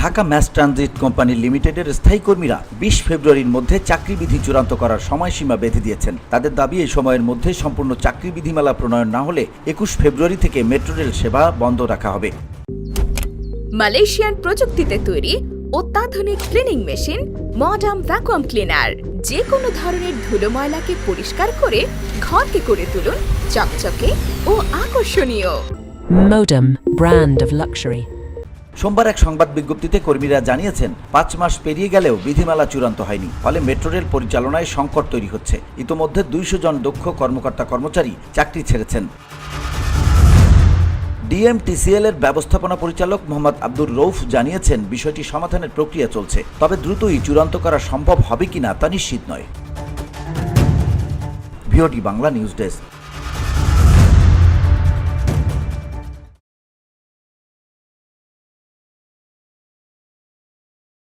Dhaka mass transit company লিমিটেডের স্থায়ী কর্মীরা বিশ ফেব্রুয়ারির মধ্যে চাকরিবিধি চূড়ান্ত করার সময়সীমা বেঁধে দিয়েছেন। তাদের দাবি এই সময়ের মধ্যে সম্পূর্ণ চাকরি বিধিমালা প্রণয়ন না হলে একুশ ফেব্রুয়ারি থেকে মেট্রো রেল সেবা বন্ধ রাখা হবে। মালয়েশিয়ান প্রযুক্তিতে তৈরি অত্যাধুনিক cleaning machine modern vacuum cleaner যে কোনো ধরনের ধুলো ময়লাকে পরিষ্কার করে ঘরকে করে তুলুন চকচকে ও আকর্ষণীয়। Modem, brand of luxury. সোমবার এক সংবাদ বিজ্ঞপ্তিতে কর্মীরা জানিয়েছেন, পাঁচ মাস পেরিয়ে গেলেও বিধিমালা চূড়ান্ত হয়নি। ফলে মেট্রো রেল পরিচালনায় সংকট তৈরি হচ্ছে। ইতোমধ্যে দুইশো জন দক্ষ কর্মকর্তা কর্মচারী চাকরি ছেড়েছেন। ডিএমটিসিএল এর ব্যবস্থাপনা পরিচালক মোহাম্মদ আব্দুর রৌফ জানিয়েছেন, বিষয়টি সমাধানের প্রক্রিয়া চলছে। তবে দ্রুতই চূড়ান্ত করা সম্ভব হবে কিনা তা নিশ্চিত নয়। Bangla news desk.